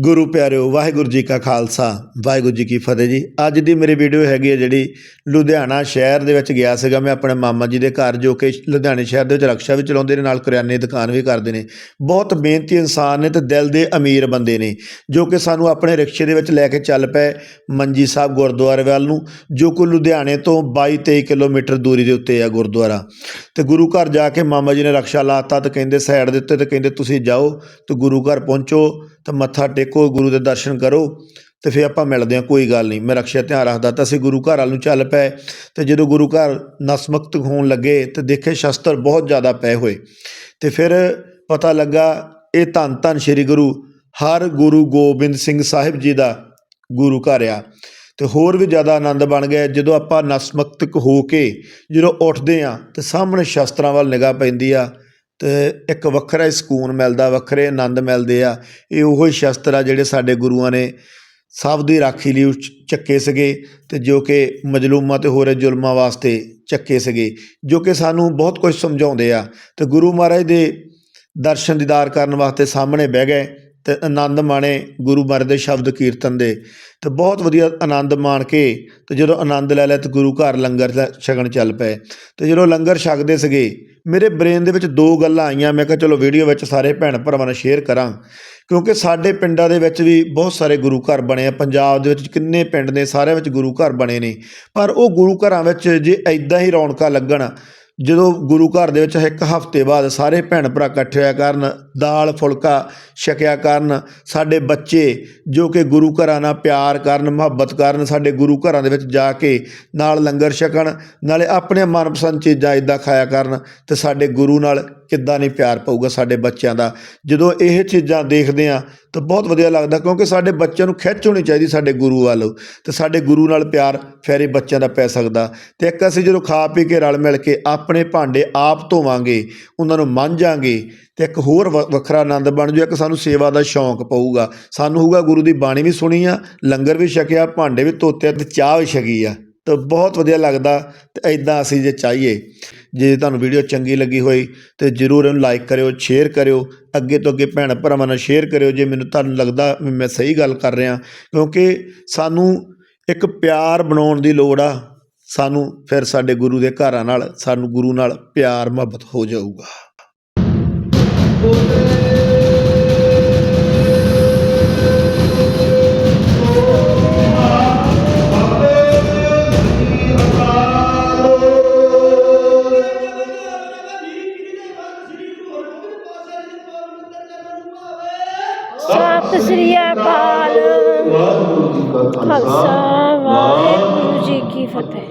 ਗੁਰੂ ਪਿਆਰਿਓ, ਵਾਹਿਗੁਰੂ ਜੀ ਕਾ ਖਾਲਸਾ, ਵਾਹਿਗੁਰੂ ਜੀ ਕੀ ਫਤਿਹ ਜੀ। ਅੱਜ ਦੀ ਮੇਰੀ ਵੀਡੀਓ ਹੈਗੀ ਹੈ ਜਿਹੜੀ ਲੁਧਿਆਣਾ ਸ਼ਹਿਰ ਦੇ ਵਿੱਚ ਗਿਆ ਸੀਗਾ। ਮੈਂ ਆਪਣੇ ਮਾਮਾ ਜੀ ਦੇ ਘਰ ਜੋ ਕਿ ਲੁਧਿਆਣੇ ਸ਼ਹਿਰ ਦੇ ਵਿੱਚ ਰਕਸ਼ਾ ਵੀ ਚਲਾਉਂਦੇ ਨੇ, ਨਾਲ ਕਰਿਆਨੇ ਦੀ ਦੁਕਾਨ ਵੀ ਕਰਦੇ ਨੇ। ਬਹੁਤ ਮਿਹਨਤੀ ਇਨਸਾਨ ਨੇ ਤੇ ਦਿਲ ਦੇ ਅਮੀਰ ਬੰਦੇ ਨੇ, ਜੋ ਕਿ ਸਾਨੂੰ ਆਪਣੇ ਰਿਕਸ਼ੇ ਦੇ ਵਿੱਚ ਲੈ ਕੇ ਚੱਲ ਪਏ ਮੰਜੀ ਸਾਹਿਬ ਗੁਰਦੁਆਰੇ ਵੱਲ ਨੂੰ, ਜੋ ਕਿ ਲੁਧਿਆਣੇ ਤੋਂ 22 23 ਕਿਲੋਮੀਟਰ ਦੂਰੀ ਦੇ ਉੱਤੇ ਆ ਗੁਰਦੁਆਰਾ। ਤੇ ਗੁਰੂ ਘਰ ਜਾ ਕੇ ਮਾਮਾ ਜੀ ਨੇ ਰਕਸ਼ਾ ਲਾਤਾ ਤੇ ਕਹਿੰਦੇ, ਸਾਈਡ ਦੇ ਉੱਤੇ ਤੇ ਕਹਿੰਦੇ, ਤੁਸੀਂ ਜਾਓ ਤੇ ਗੁਰੂ ਘਰ ਪਹੁੰਚੋ ਤੇ ਮੱਥਾ ਟੇਕੋ ਗੁਰੂ ਦੇ ਦਰਸ਼ਨ ਕਰੋ ਤੇ ਫਿਰ ਆਪਾਂ ਮਿਲਦੇ ਹਾਂ, ਕੋਈ ਗੱਲ ਨਹੀਂ। ਮੈਂ ਰਕਸ਼ਾ ਧਿਆਨ ਰੱਖਦਾ ਤਾਂ ਅਸੀਂ ਗੁਰੂ ਘਰ ਵੱਲ ਨੂੰ ਚੱਲ ਪਏ ਤੇ ਜਦੋਂ ਗੁਰੂ ਘਰ ਨਸਮਕਤ ਹੋਣ ਲੱਗੇ ਤੇ ਦੇਖੇ ਸ਼ਸਤਰ ਬਹੁਤ ਜ਼ਿਆਦਾ ਪਏ ਹੋਏ। ਤੇ ਫਿਰ ਪਤਾ ਲੱਗਾ, ਇਹ ਧੰਨ ਧੰਨ ਸ੍ਰੀ ਗੁਰੂ, ਹਰ ਗੁਰੂ ਗੋਬਿੰਦ ਸਿੰਘ ਸਾਹਿਬ ਜੀ ਦਾ ਗੁਰੂ ਘਰ ਆ। ਤੇ ਹੋਰ ਵੀ ਜ਼ਿਆਦਾ ਆਨੰਦ ਬਣ ਗਿਆ, ਜਦੋਂ ਆਪਾਂ ਨਸਮਕਤਕ ਹੋ ਕੇ ਜਦੋਂ ਉੱਠਦੇ ਆ ਤੇ ਸਾਹਮਣੇ ਸ਼ਸਤਰਾਂ ਵੱਲ ਨਿਗਾਹ ਪੈਂਦੀ ਆ ਤੇ ਇੱਕ ਵੱਖਰਾ ਹੀ ਸਕੂਨ ਮਿਲਦਾ, ਵੱਖਰੇ ਆਨੰਦ ਮਿਲਦੇ ਆ। ਇਹ ਉਹ ਹੀ ਸ਼ਸਤਰ ਆ ਜਿਹੜੇ ਸਾਡੇ ਗੁਰੂਆਂ ਨੇ ਸਭ ਦੀ ਰਾਖੀ ਲਈ ਚ- ਚੱਕੇ ਸੀਗੇ ਅਤੇ ਜੋ ਕਿ ਮਜਲੂਮਾਂ ਅਤੇ ਹੋਰ ਜ਼ੁਲਮਾਂ ਵਾਸਤੇ ਚੱਕੇ ਸੀਗੇ, ਜੋ ਕਿ ਸਾਨੂੰ ਬਹੁਤ ਕੁਝ ਸਮਝਾਉਂਦੇ ਆ। ਅਤੇ ਗੁਰੂ ਮਹਾਰਾਜ ਦੇ ਦਰਸ਼ਨ ਦੀਦਾਰ ਕਰਨ ਵਾਸਤੇ ਸਾਹਮਣੇ ਬਹਿ ਗਏ ਅਤੇ ਆਨੰਦ ਮਾਣੇ ਗੁਰੂ ਮਹਾਰਾਜ ਦੇ ਸ਼ਬਦ ਕੀਰਤਨ ਦੇ। ਅਤੇ ਬਹੁਤ ਵਧੀਆ ਆਨੰਦ ਮਾਣ ਕੇ ਅਤੇ ਜਦੋਂ ਆਨੰਦ ਲੈ ਲਿਆ ਤੇ ਗੁਰੂ ਘਰ ਲੰਗਰ ਛਕਣ ਚੱਲ ਪਏ। ਅਤੇ ਜਦੋਂ ਲੰਗਰ ਛਕਦੇ ਸੀਗੇ ਮੇਰੇ ਬ੍ਰੇਨ ਦੇ ਵਿੱਚ ਦੋ ਗੱਲਾਂ ਆਈਆਂ, ਮੈਂ ਕਿਹਾ ਚਲੋ ਵੀਡੀਓ ਵਿੱਚ ਸਾਰੇ ਭੈਣ ਭਰਾਵਾਂ ਨਾਲ ਸ਼ੇਅਰ ਕਰਾਂ, ਕਿਉਂਕਿ ਸਾਡੇ ਪਿੰਡਾਂ ਦੇ ਵਿੱਚ ਵੀ ਬਹੁਤ ਸਾਰੇ ਗੁਰੂ ਘਰ ਬਣੇ ਆ, ਪੰਜਾਬ ਦੇ ਵਿੱਚ ਕਿੰਨੇ ਪਿੰਡ ਨੇ, ਸਾਰਿਆਂ ਵਿੱਚ ਗੁਰੂ ਘਰ ਬਣੇ ਨੇ, ਪਰ ਉਹ ਗੁਰੂ ਘਰਾਂ ਵਿੱਚ ਜੇ ਐਦਾਂ ਹੀ ਰੌਣਕਾਂ ਲੱਗਣ ਜਦੋਂ ਗੁਰੂ ਘਰ ਦੇ ਵਿੱਚ ਇੱਕ ਹਫ਼ਤੇ ਬਾਅਦ ਸਾਰੇ ਭੈਣ ਭਰਾ ਇਕੱਠੇ ਹੋਇਆ ਕਰਨ, ਦਾਲ, ਫੁਲਕਾ ਛਕਿਆ ਕਰਨ, ਸਾਡੇ ਬੱਚੇ ਜੋ ਕਿ ਗੁਰੂ ਘਰਾਂ ਨਾਲ ਪਿਆਰ ਕਰਨ, ਮੁਹੱਬਤ ਕਰਨ, ਸਾਡੇ ਗੁਰੂ ਘਰਾਂ ਦੇ ਵਿੱਚ ਜਾ ਕੇ ਨਾਲ ਲੰਗਰ ਛਕਣ, ਨਾਲੇ ਆਪਣੇ ਮਨਪਸੰਦ ਚੀਜ਼ਾਂ ਇਦਾਂ ਖਾਇਆ ਕਰਨ ਤੇ ਸਾਡੇ ਗੁਰੂ ਨਾਲ ਕਿੱਦਾਂ ਨਹੀਂ ਪਿਆਰ ਪਊਗਾ ਸਾਡੇ ਬੱਚਿਆਂ ਦਾ। ਜਦੋਂ ਇਹ ਚੀਜ਼ਾਂ ਦੇਖਦੇ ਆ ਤਾਂ ਬਹੁਤ ਵਧੀਆ ਲੱਗਦਾ ਕਿਉਂਕਿ ਸਾਡੇ ਬੱਚਿਆਂ ਨੂੰ ਖਿੱਚ ਹੋਣੀ ਚਾਹੀਦੀ ਸਾਡੇ ਗੁਰੂ ਵੱਲ। ਤੇ ਸਾਡੇ ਗੁਰੂ ਨਾਲ ਪਿਆਰ ਫੇਰੇ ਬੱਚਿਆਂ ਦਾ ਪੈ ਸਕਦਾ। ਤੇ ਇੱਕ ਅਸੀਂ ਜਦੋਂ ਖਾ ਪੀ ਕੇ ਰਲ ਮਿਲ ਕੇ ਆਪਣੇ ਭਾਂਡੇ ਆਪ ਧੋਵਾਂਗੇ, ਉਹਨਾਂ ਨੂੰ ਮਾਂਜਾਂਗੇ, ਤੇ ਇੱਕ ਹੋਰ ਵ- ਵੱਖਰਾ ਆਨੰਦ ਬਣ ਜੂ, ਇੱਕ ਸਾਨੂੰ ਸੇਵਾ ਦਾ ਸ਼ੌਂਕ ਪਊਗਾ। ਸਾਨੂੰ ਹੋਊਗਾ ਗੁਰੂ ਦੀ ਬਾਣੀ ਵੀ ਸੁਣੀ ਆ, ਲੰਗਰ ਵੀ ਛਕਿਆ, ਭਾਂਡੇ ਵੀ ਧੋਤੇ ਆ ਤੇ ਚਾਹ ਵੀ ਛਕੀ ਆ। ਤਾਂ ਬਹੁਤ ਵਧੀਆ ਲੱਗਦਾ ਤੇ ਐਦਾਂ ਅਸੀਂ ਜੇ ਚਾਹੀਏ, ਜੇ ਤੁਹਾਨੂੰ ਵੀਡੀਓ ਚੰਗੀ ਲੱਗੀ ਹੋਈ ਤੇ ਜਰੂਰ ਇਹਨੂੰ ਲਾਈਕ ਕਰਿਓ ਸ਼ੇਅਰ ਕਰਿਓ, ਅੱਗੇ ਤੋਂ ਅੱਗੇ ਭੈਣ ਭਰਾਵਾਂ ਨਾਲ ਸ਼ੇਅਰ ਕਰਿਓ, ਜੇ ਮੈਨੂੰ ਤੁਹਾਨੂੰ ਲੱਗਦਾ ਵੀ ਮੈਂ ਸਹੀ ਗੱਲ ਕਰ ਰਿਹਾ। ਕਿਉਂਕਿ ਸਾਨੂੰ ਇੱਕ ਪਿਆਰ ਬਣਾਉਣ ਦੀ ਲੋੜ ਆ, ਸਾਨੂੰ ਫਿਰ ਸਾਡੇ ਗੁਰੂ ਦੇ ਘਰਾਂ ਨਾਲ, ਸਾਨੂੰ ਗੁਰੂ ਨਾਲ ਪਿਆਰ ਮੁਹੱਬਤ ਹੋ ਜਾਊਗਾ। ਸਤਿ ਸ੍ਰੀ ਅਕਾਲ। ਖਾਲਸਾ ਵਾਹਿਗੁਰੂ ਜੀ ਕੀ ਫਤਿਹ।